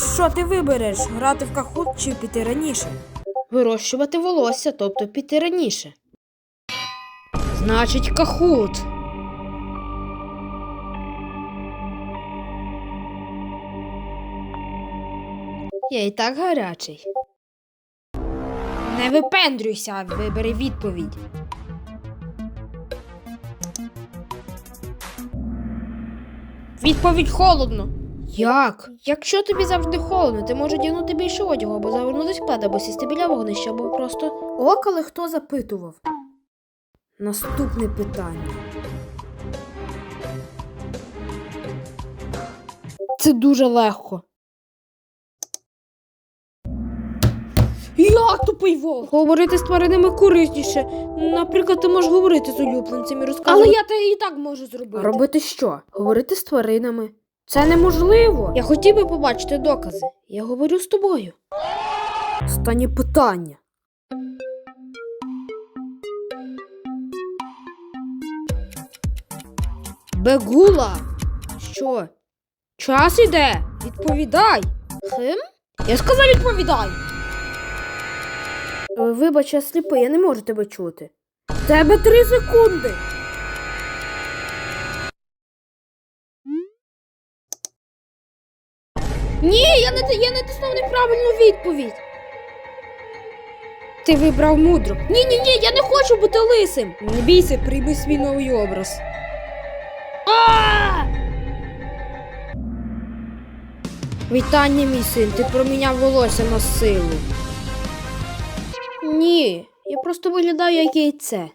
Що ти вибереш? Грати в кахут чи піти раніше? Вирощувати волосся, тобто піти раніше. Значить, кахут. Я і так гарячий. Не випендрюйся, вибери відповідь. Відповідь холодно. Як? Якщо тобі завжди холодно, ти можеш одягнути більше одягу, або завернутися в плед, або сісти біля вогнища, або просто. О, коли хто запитував. Наступне питання. Це дуже легко. Як тупий вовк? Говорити з тваринами корисніше. Наприклад, ти можеш говорити з улюбленцями, розказувати. Але я те і так можу зробити. Робити що? Говорити з тваринами. Це неможливо. Я хотів би побачити докази. Я говорю з тобою. Останнє питання. Бегула. Що? Час іде. Відповідай. Хм? Я сказав відповідай. Е, Вибач, я сліпий, я не можу тебе чути. В Тебе три секунди. Ні, я не, я не тиснув неправильну відповідь. Ти вибрав мудро. Ні, ні, ні, я не хочу бути лисим. Не бійся, прийми свій новий образ. А! Вітання, мій син, ти проміняв волосся на силу. Ні, я просто виглядаю як яйце.